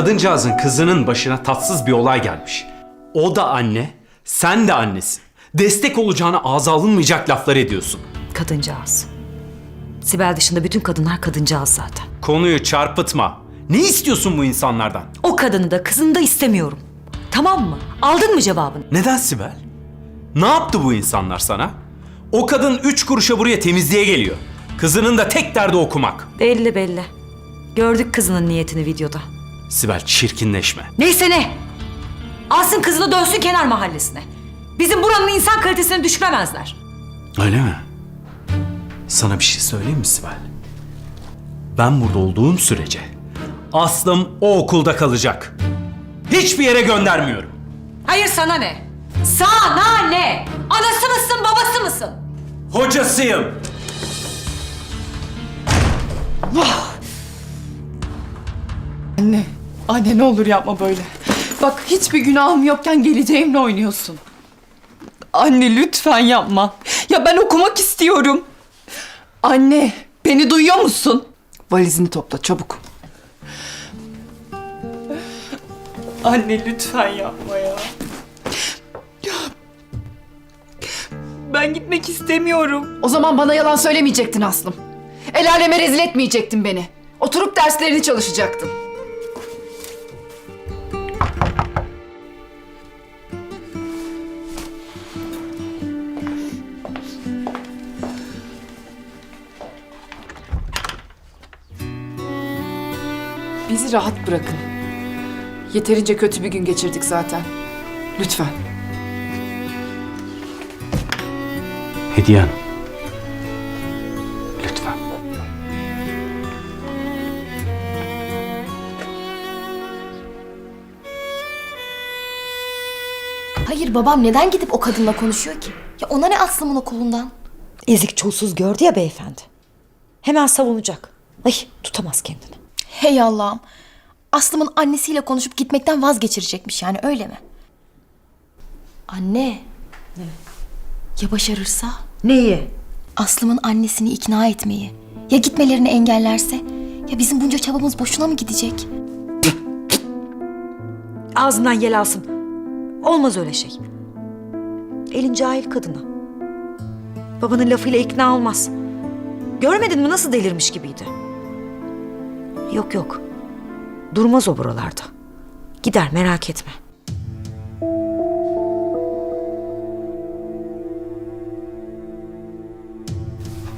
Kadıncağızın kızının başına tatsız bir olay gelmiş. O da anne, sen de annesin. Destek olacağına ağza alınmayacak laflar ediyorsun. Kadıncağız. Sibel dışında bütün kadınlar kadıncağız zaten. Konuyu çarpıtma. Ne istiyorsun bu insanlardan? O kadını da kızını da istemiyorum. Tamam mı? Aldın mı cevabını? Neden Sibel? Ne yaptı bu insanlar sana? O kadın üç kuruşa buraya temizliğe geliyor. Kızının da tek derdi okumak. Belli belli. Gördük kızının niyetini videoda. Sibel çirkinleşme. Neyse ne? Alsın kızını dönsün kenar mahallesine. Bizim buranın insan kalitesini düşüremezler. Öyle mi? Sana bir şey söyleyeyim mi Sibel? Ben burada olduğum sürece Aslım o okulda kalacak. Hiçbir yere göndermiyorum. Hayır sana ne? Sana ne? Anası mısın babası mısın? Hocasıyım. Anne, anne ne olur yapma böyle. Bak hiçbir günahım yokken geleceğimle oynuyorsun. Anne lütfen yapma. Ya ben okumak istiyorum. Anne, beni duyuyor musun? Valizini topla çabuk. Anne lütfen yapma ya. Ben gitmek istemiyorum. O zaman bana yalan söylemeyecektin Aslım. El aleme rezil etmeyecektin beni. Oturup derslerini çalışacaktın. Rahat bırakın. Yeterince kötü bir gün geçirdik zaten. Lütfen. Hediye Hanım. Lütfen. Hayır babam neden gidip o kadınla konuşuyor ki? Ya ona ne Aslım'ın okulundan? Ezik çulsuz gördü ya beyefendi. Hemen savunacak. Ay tutamaz kendini. Hey Allah'ım. Aslım'ın annesiyle konuşup gitmekten vazgeçirecekmiş yani öyle mi? Anne. Ya başarırsa? Neyi? Aslım'ın annesini ikna etmeyi. Ya gitmelerini engellerse? Ya bizim bunca çabamız boşuna mı gidecek? Ağzından yel alsın. Olmaz öyle şey. Elin cahil kadına. Babanın lafıyla ikna olmaz. Görmedin mi nasıl delirmiş gibiydi? Yok yok. Durmaz o buralarda. Gider merak etme.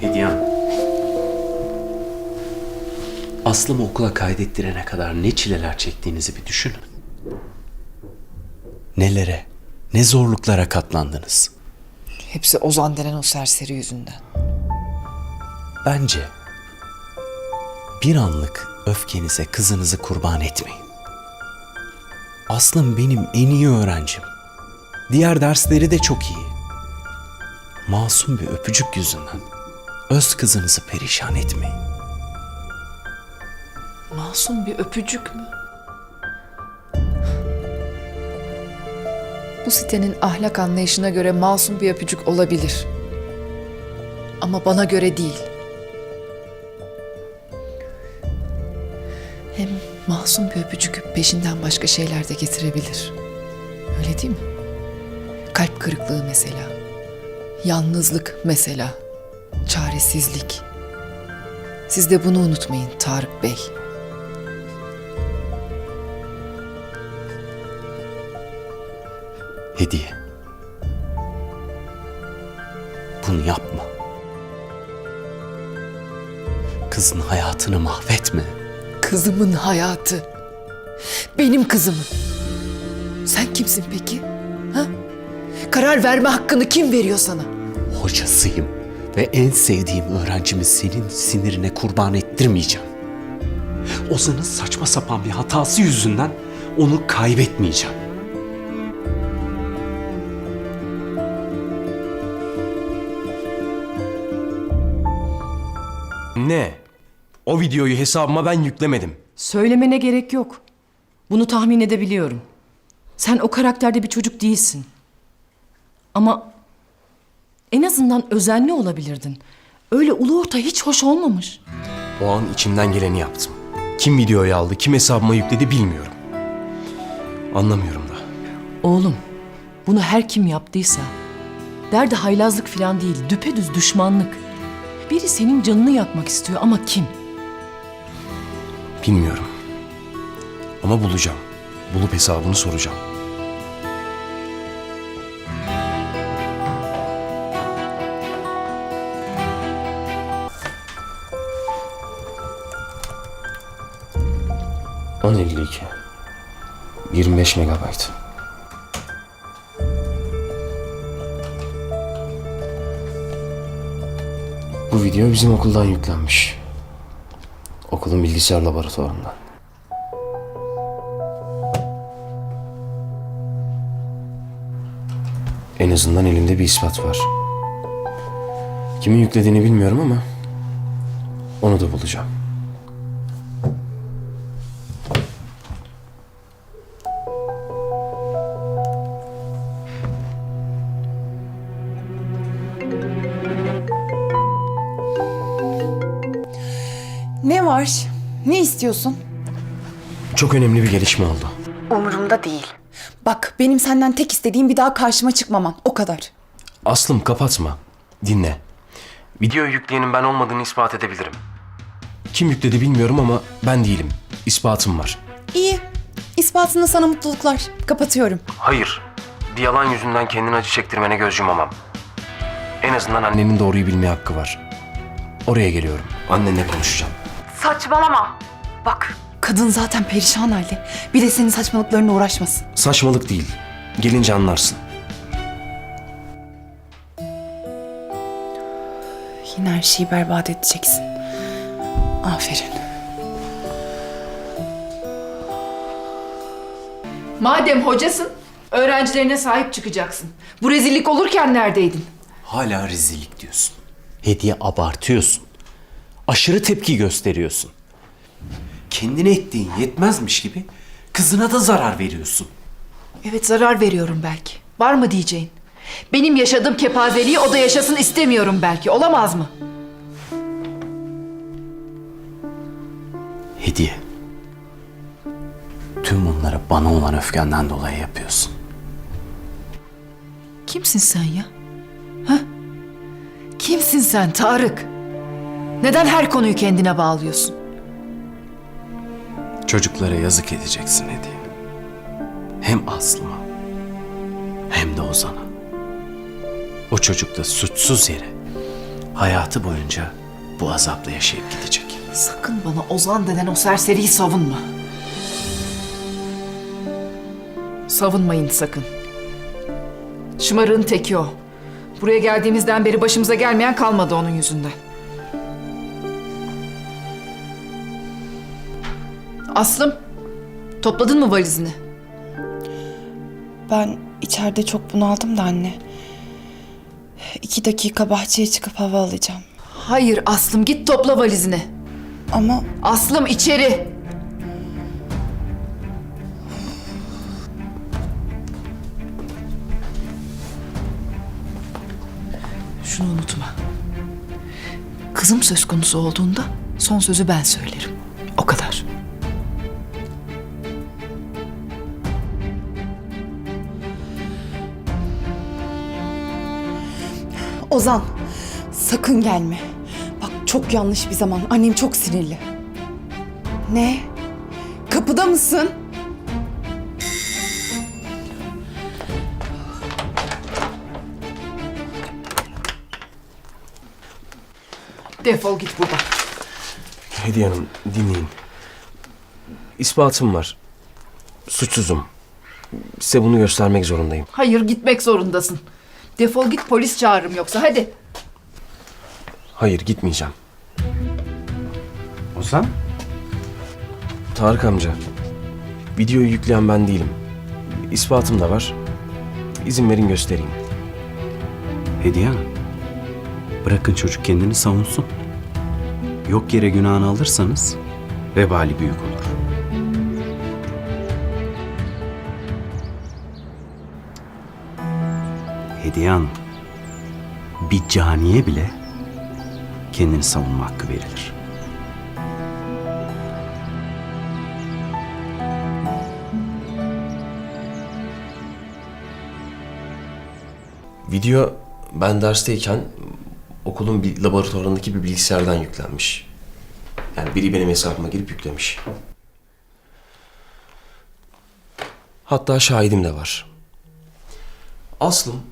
Hediye Hanım. Aslımı okula kaydettirene kadar ne çileler çektiğinizi bir düşünün. Nelere, ne zorluklara katlandınız. Hepsi Ozan denen o serseri yüzünden. Bence bir anlık öfkenize kızınızı kurban etmeyin. Aslım benim en iyi öğrencim. Diğer dersleri de çok iyi. Masum bir öpücük yüzünden öz kızınızı perişan etmeyin. Masum bir öpücük mü? Bu sitenin ahlak anlayışına göre masum bir öpücük olabilir. Ama bana göre değil. Hem masum bir öpücük peşinden başka şeyler de getirebilir. Öyle değil mi? Kalp kırıklığı mesela. Yalnızlık mesela. Çaresizlik. Siz de bunu unutmayın Tarık Bey. Hediye. Bunu yapma. Kızın hayatını mahvetme. Kızımın hayatı. Benim kızımın. Sen kimsin peki? Ha? Karar verme hakkını kim veriyor sana? Hocasıyım ve en sevdiğim öğrencimi senin sinirine kurban ettirmeyeceğim. Ozan'ın saçma sapan bir hatası yüzünden onu kaybetmeyeceğim. Ne? O videoyu hesabıma ben yüklemedim. Söylemene gerek yok. Bunu tahmin edebiliyorum. Sen o karakterde bir çocuk değilsin. Ama en azından özenli olabilirdin. Öyle ulu orta hiç hoş olmamış. O an içimden geleni yaptım. Kim videoyu aldı, kim hesabıma yükledi bilmiyorum. Anlamıyorum da. Oğlum, bunu her kim yaptıysa derdi haylazlık falan değil, düpedüz düşmanlık. Biri senin canını yakmak istiyor ama kim? Bilmiyorum. Ama bulacağım. Bulup hesabını soracağım. On elli iki. 25 megabayt. Bu video bizim okuldan yüklenmiş. Okulun bilgisayar laboratuvarından. En azından elimde bir ispat var. Kimin yüklediğini bilmiyorum ama onu da bulacağım. İstiyorsun? Çok önemli bir gelişme oldu. Umurumda değil. Bak benim senden tek istediğim bir daha karşıma çıkmaman. O kadar. Aslım kapatma. Dinle. Videoyu yükleyenin ben olmadığını ispat edebilirim. Kim yükledi bilmiyorum ama ben değilim. İspatım var. İyi. İspatında sana mutluluklar. Kapatıyorum. Hayır. Bir yalan yüzünden kendini acı çektirmene göz yumamam. En azından annenin doğruyu bilmeye hakkı var. Oraya geliyorum. Annenle konuşacağım. Saçmalama. Bak. Kadın zaten perişan halde. Bir de senin saçmalıklarına uğraşmasın. Saçmalık değil. Gelince anlarsın. Yine her şeyi berbat edeceksin. Aferin. Madem hocasın, öğrencilerine sahip çıkacaksın. Bu rezillik olurken neredeydin? Hala rezillik diyorsun. Hediye abartıyorsun. Aşırı tepki gösteriyorsun. Kendine ettiğin yetmezmiş gibi kızına da zarar veriyorsun. Evet zarar veriyorum belki. Var mı diyeceğin? Benim yaşadığım kepazeliği o da yaşasın istemiyorum belki. Olamaz mı? Hediye. Tüm bunları bana olan öfkenden dolayı yapıyorsun. Kimsin sen ya? Ha? Kimsin sen Tarık? Neden her konuyu kendine bağlıyorsun? Çocuklara yazık edeceksin Hediye. Hem Aslı'ma hem de Ozan'a. O çocuk da suçsuz yere hayatı boyunca bu azapla yaşayıp gidecek. Sakın bana Ozan denen o serseriyi savunma. Savunmayın sakın. Şımarığın teki o. Buraya geldiğimizden beri başımıza gelmeyen kalmadı onun yüzünden. Aslım, topladın mı valizini? Ben içeride çok bunaldım da anne. İki dakika bahçeye çıkıp hava alacağım. Hayır Aslım git topla valizini. Ama Aslım içeri. Şunu unutma. Kızım söz konusu olduğunda son sözü ben söylerim. O kadar. Ozan sakın gelme. Bak çok yanlış bir zaman. Annem çok sinirli. Ne? Kapıda mısın? Defol git buradan. Hediye Hanım dinleyin. İspatım var. Suçsuzum. Size bunu göstermek zorundayım. Hayır gitmek zorundasın. Defol git polis çağırırım yoksa hadi. Hayır gitmeyeceğim. Ozan? Tarık amca. Videoyu yükleyen ben değilim. İspatım da var. İzin verin göstereyim. Hediye. Bırakın çocuk kendini savunsun. Yok yere günahını alırsanız vebali büyük olur. ediyan bir caniye bile kendini savunma hakkı verilir. Video ben dersteyken okulun bir laboratuvarındaki bir bilgisayardan yüklenmiş. Yani biri benim hesabıma girip yüklemiş. Hatta şahidim de var. Aslım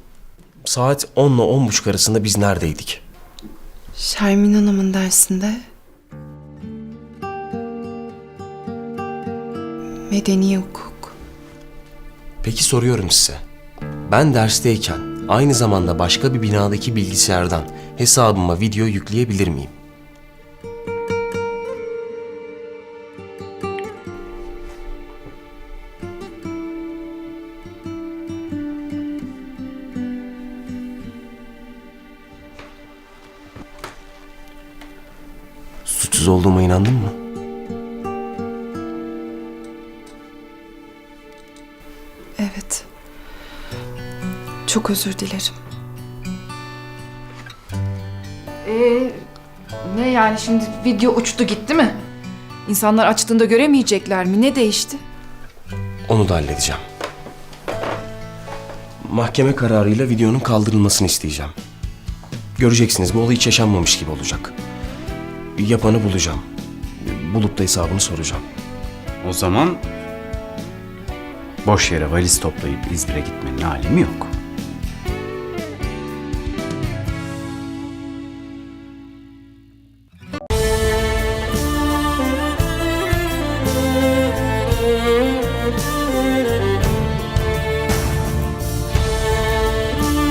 saat 10 ile 10.30 arasında biz neredeydik? Şermin Hanım'ın dersinde medeni hukuk. Peki soruyorum size. Ben dersteyken aynı zamanda başka bir binadaki bilgisayardan hesabıma video yükleyebilir miyim? Olduğuma inandın mı? Evet. Çok özür dilerim. Ee, ne yani şimdi video uçtu gitti mi? İnsanlar açtığında göremeyecekler mi? Ne değişti? Onu da halledeceğim. Mahkeme kararıyla videonun kaldırılmasını isteyeceğim. Göreceksiniz bu olay hiç yaşanmamış gibi olacak. Yapanı bulacağım. Bulup da hesabını soracağım. O zaman boş yere valiz toplayıp İzmir'e gitmenin alemi yok.